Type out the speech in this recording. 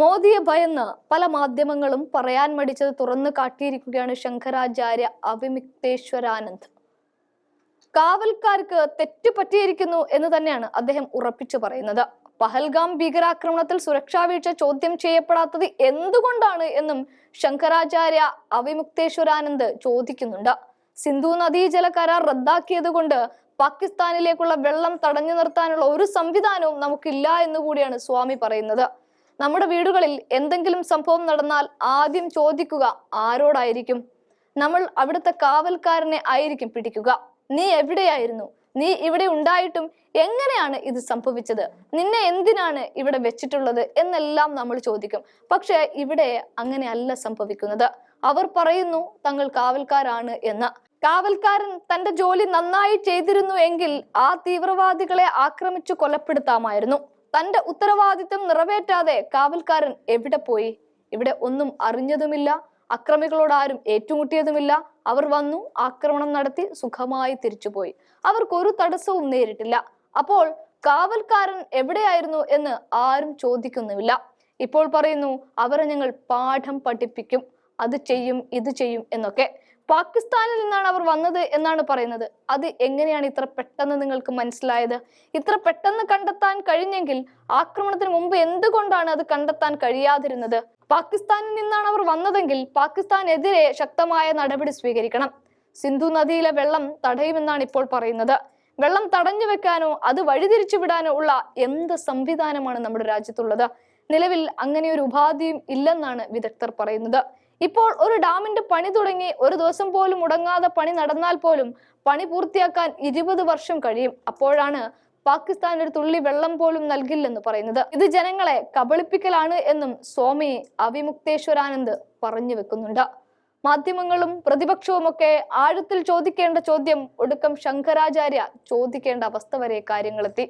മോദിയെ ഭയന്ന് പല മാധ്യമങ്ങളും പറയാൻ മടിച്ചത് തുറന്നു കാട്ടിയിരിക്കുകയാണ് ശങ്കരാചാര്യ അവിമുക്തേശ്വരാനന്ദ് കാവൽക്കാർക്ക് തെറ്റ് പറ്റിയിരിക്കുന്നു എന്ന് തന്നെയാണ് അദ്ദേഹം ഉറപ്പിച്ചു പറയുന്നത്. പഹൽഗാം ഭീകരാക്രമണത്തിൽ സുരക്ഷാ വീഴ്ച ചോദ്യം ചെയ്യപ്പെടാത്തത് എന്തുകൊണ്ടാണ് എന്നും ശങ്കരാചാര്യ അവിമുക്തേശ്വരാനന്ദ് ചോദിക്കുന്നുണ്ട്. സിന്ധു നദീജല കരാർ റദ്ദാക്കിയത് കൊണ്ട് പാകിസ്ഥാനിലേക്കുള്ള വെള്ളം തടഞ്ഞു നിർത്താനുള്ള ഒരു സംവിധാനവും നമുക്കില്ല എന്ന് കൂടിയാണ് സ്വാമി പറയുന്നത്. നമ്മുടെ വീടുകളിൽ എന്തെങ്കിലും സംഭവം നടന്നാൽ ആദ്യം ചോദിക്കുക ആരോടായിരിക്കും? നമ്മൾ അവിടുത്തെ കാവൽക്കാരനെ ആയിരിക്കും പിടിക്കുക. നീ എവിടെയായിരുന്നു? നീ ഇവിടെ ഉണ്ടായിട്ടും എങ്ങനെയാണ് ഇത് സംഭവിച്ചത്? നിന്നെ എന്തിനാണ് ഇവിടെ വെച്ചിട്ടുള്ളത്? എന്നെല്ലാം നമ്മൾ ചോദിക്കും. പക്ഷെ ഇവിടെ അങ്ങനെയല്ല സംഭവിക്കുന്നത്. അവർ പറയുന്നു തങ്ങൾ കാവൽക്കാരാണ് എന്ന്. കാവൽക്കാരൻ തന്റെ ജോലി നന്നായി ചെയ്തിരുന്നു എങ്കിൽ ആ തീവ്രവാദികളെ ആക്രമിച്ചു കൊലപ്പെടുത്താമായിരുന്നു. തന്റെ ഉത്തരവാദിത്തം നിറവേറ്റാതെ കാവൽക്കാരൻ എവിടെ പോയി? ഇവിടെ ഒന്നും അറിഞ്ഞതുമില്ല അക്രമികളോട് ആരും ഏറ്റുമുട്ടിയതുമില്ല. അവർ വന്നു ആക്രമണം നടത്തി സുഖമായി തിരിച്ചുപോയി. അവർക്ക് ഒരു തടസ്സവും നേരിട്ടില്ല. അപ്പോൾ കാവൽക്കാരൻ എവിടെയായിരുന്നു എന്ന് ആരും ചോദിക്കുന്നുമില്ല. ഇപ്പോൾ പറയുന്നു അവരെ ഞങ്ങൾ പാഠം പഠിപ്പിക്കും. അത് ചെയ്യും ഇത് ചെയ്യും എന്നൊക്കെ. പാകിസ്ഥാനിൽ നിന്നാണ് അവർ വന്നത് എന്നാണ് പറയുന്നത്. അത് എങ്ങനെയാണ് ഇത്ര പെട്ടെന്ന് നിങ്ങൾക്ക് മനസ്സിലായത്? ഇത്ര പെട്ടെന്ന് കണ്ടെത്താൻ കഴിഞ്ഞെങ്കിൽ ആക്രമണത്തിന് മുമ്പ് എന്തുകൊണ്ടാണ് അത് കണ്ടെത്താൻ കഴിയാതിരുന്നത്? പാകിസ്ഥാനിൽ നിന്നാണ് അവർ വന്നതെങ്കിൽ പാകിസ്ഥാനെതിരെ ശക്തമായ നടപടി സ്വീകരിക്കണം. സിന്ധു നദിയിലെ വെള്ളം തടയുമെന്നാണ് ഇപ്പോൾ പറയുന്നത്. വെള്ളം തടഞ്ഞു വെക്കാനോ അത് വഴിതിരിച്ചു വിടാനോ ഉള്ള എന്ത് സംവിധാനമാണ് നമ്മുടെ രാജ്യത്തുള്ളത്? നിലവിൽ അങ്ങനെ ഒരു ഉപാധിയും ഇല്ലെന്നാണ് വിദഗ്ധർ പറയുന്നത്. ഇപ്പോൾ ഒരു ഡാമിന്റെ പണി തുടങ്ങി ഒരു ദിവസം പോലും മുടങ്ങാതെ പണി നടന്നാൽ പോലും പണി പൂർത്തിയാക്കാൻ ഇരുപത് വർഷം കഴിയും. അപ്പോഴാണ് പാകിസ്ഥാൻ ഒരു തുള്ളി വെള്ളം പോലും നൽകില്ലെന്ന് പറയുന്നത്. ഇത് ജനങ്ങളെ കബളിപ്പിക്കലാണ് എന്നും സ്വാമി അവിമുക്തേശ്വരാനന്ദ് പറഞ്ഞു വെക്കുന്നുണ്ട്. മാധ്യമങ്ങളും പ്രതിപക്ഷവും ഒക്കെ ആഴത്തിൽ ചോദിക്കേണ്ട ചോദ്യം ഒടുക്കം ശങ്കരാചാര്യ ചോദിക്കേണ്ട അവസ്ഥ വരെ കാര്യങ്ങളെത്തി.